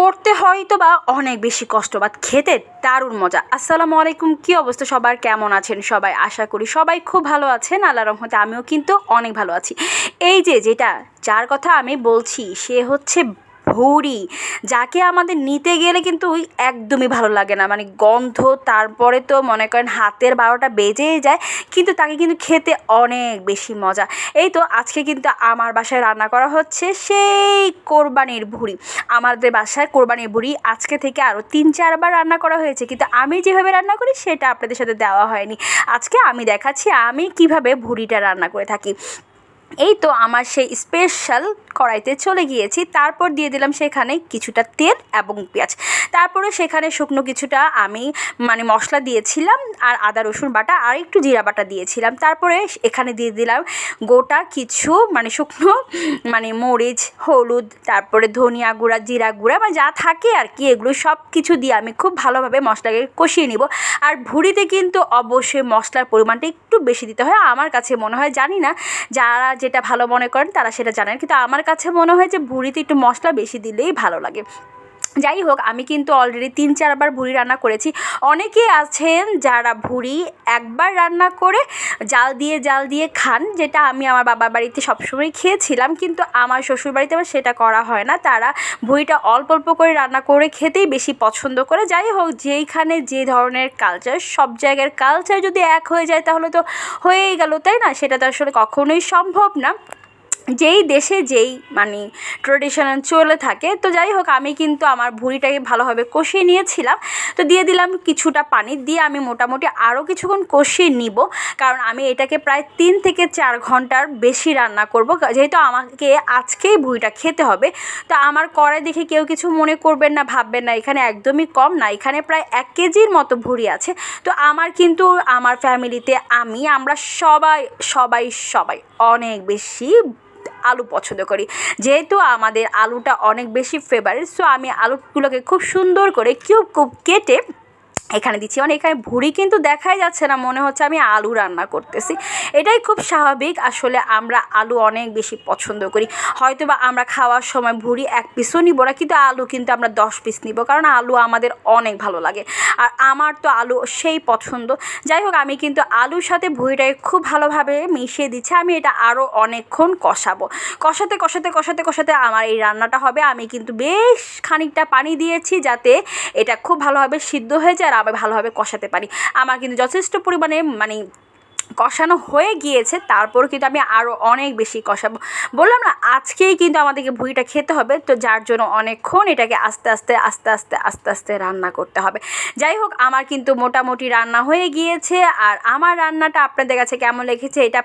করতে হয়তো বা অনেক বেশি কষ্ট বাট খেতে দারুণ মজা। আসসালামু আলাইকুম, কী অবস্থা? সবার কেমন আছেন? সবাই আশা করি সবাই খুব ভালো আছেন। আল্লাহ রহমতে আমিও কিন্তু অনেক ভালো আছি। এই যে যেটা, যার কথা আমি বলছি, সে হচ্ছে ভুড়ি, যাকে আমাদের নিতে গেলে কিন্তু ওই একদমই ভালো লাগে না। মানে গন্ধ, তারপরে তো মনে করেন হাতের বারোটা বেজেই যায়, কিন্তু তাকে কিন্তু খেতে অনেক বেশি মজা। এই তো আজকে কিন্তু আমার বাসায় রান্না করা হচ্ছে সেই কোরবানির ভুড়ি। আমাদের বাসায় কোরবানির ভুড়ি আজকে থেকে আরও তিন চারবার রান্না করা হয়েছে, কিন্তু আমি যেভাবে রান্না করি সেটা আপনাদের সাথে দেওয়া হয়নি। আজকে আমি দেখাচ্ছি আমি কীভাবে ভুড়িটা রান্না করে থাকি। এই তো আমার সেই স্পেশাল কড়াইতে চলে গিয়েছি। তারপর দিয়ে দিলাম সেখানে কিছুটা তেল এবং পেঁয়াজ। তারপরে সেখানে শুকনো কিছুটা আমি মানে মশলা দিয়েছিলাম আর আদা, রসুন বাটা আর একটু জিরা বাটা দিয়েছিলাম। তারপরে এখানে দিয়ে দিলাম গোটা কিছু মানে শুকনো মানে মরিচ, হলুদ, তারপরে ধনিয়া গুঁড়া, জিরা গুঁড়া মানে যা থাকে আর কি এগুলো সব কিছু দিয়ে আমি খুব ভালোভাবে মশলাকে কষিয়ে নিব। আর ভুড়িতে কিন্তু অবশ্যই মশলার পরিমাণটা একটু বেশি দিতে হয়। আমার কাছে মনে হয় জানি না যারা যেটা ভালো মনে করেন তারা সেটা জানেন। কিন্তু আমার কাছে মনে হয় যে ভুড়িতে একটু মশলা বেশি দিলেই ভালো লাগে। যাই হোক আমি কিন্তু অলরেডি তিন, চারবার ভুড়ি রান্না করেছি। অনেকে আছেন যারা ভুড়ি একবার রান্না করে জাল দিয়ে জাল দিয়ে খান, যেটা আমি আমার বাবার বাড়িতে সবসময় খেয়েছিলাম, কিন্তু আমার শ্বশুর বাড়িতে আবার সেটা করা হয় না। তারা ভুড়িটা অল্প অল্প করে রান্না করে খেতেই বেশি পছন্দ করে। যাই হোক যেইখানে যে ধরনের কালচার সব জায়গার কালচার যদি এক হয়ে যায়, তাহলে তো হয়েই গেল, তাই না? সেটা তো আসলে কখনোই সম্ভব না। যেই দেশে যেই মানে ট্রেডিশনাল চলে থাকে, তো যাই হোক, আমি কিন্তু আমার ভুঁড়িটাকে ভালোভাবে কষিয়ে নিয়েছিলাম। তো দিয়ে দিলাম কিছুটা পানি, দিয়ে আমি মোটামুটি আরও কিছুক্ষণ কষিয়ে নিব, কারণ আমি এটাকে প্রায় তিন থেকে চার ঘণ্টার বেশি রান্না করব। যেহেতু আমাকে আজকেই ভুঁড়িটা খেতে হবে, তো আমার কড়াই দেখে কেউ কিছু মনে করবেন না, ভাববেন না, এখানে একদমই কম না, এখানে প্রায় এক কেজির মতো ভুঁড়ি আছে। তো আমার কিন্তু, আমার ফ্যামিলিতে আমি, আমরা সবাই সবাই সবাই অনেক বেশি আলু পছন্দ করি। যেহেতু আমাদের আলুটা অনেক বেশি ফেভারিট সো আমি আলুগুলোকে খুব সুন্দর করে কিউব কিউব কেটে এখানে দিচ্ছি। মানে এখানে ভুড়ি কিন্তু দেখাই যাচ্ছে না, মনে হচ্ছে আমি আলু রান্না করতেছি। এটাই খুব স্বাভাবিক, আসলে আমরা আলু অনেক বেশি পছন্দ করি। হয়তো বা আমরা খাওয়ার সময় ভুড়ি এক পিসও নিব না, কিন্তু আলু কিন্তু আমরা দশ পিস নিব, কারণ আলু আমাদের অনেক ভালো লাগে। আর আমার তো আলু সেই পছন্দ। যাই হোক, আমি কিন্তু আলুর সাথে ভুড়িটাকে খুব ভালোভাবে মিশিয়ে দিচ্ছি, আমি এটা আরও অনেকক্ষণ কষাবো। কষাতে কষাতে কষাতে কষাতে আমার এই রান্নাটা হবে। আমি কিন্তু বেশ খানিকটা পানি দিয়েছি যাতে এটা খুব ভালোভাবে সিদ্ধ হয়ে যায় আমি ভালোভাবে কষাতে পারি। আমার কিন্তু যথেষ্ট পরিমাণে মানে কষানো হয়ে গিয়েছে তারপর কিন্তু আমি আরও অনেক বেশি কষাবো। বললাম না, আজকেই কিন্তু আমাদেরকে ভুঁড়িটা খেতে হবে, তো যার জন্য অনেকক্ষণ এটাকে আস্তে আস্তে আস্তে আস্তে আস্তে আস্তে রান্না করতে হবে। যাই হোক, আমার কিন্তু মোটামুটি রান্না হয়ে গিয়েছে, আর আমার রান্নাটা আপনাদের কাছে কেমন লেগেছে এটা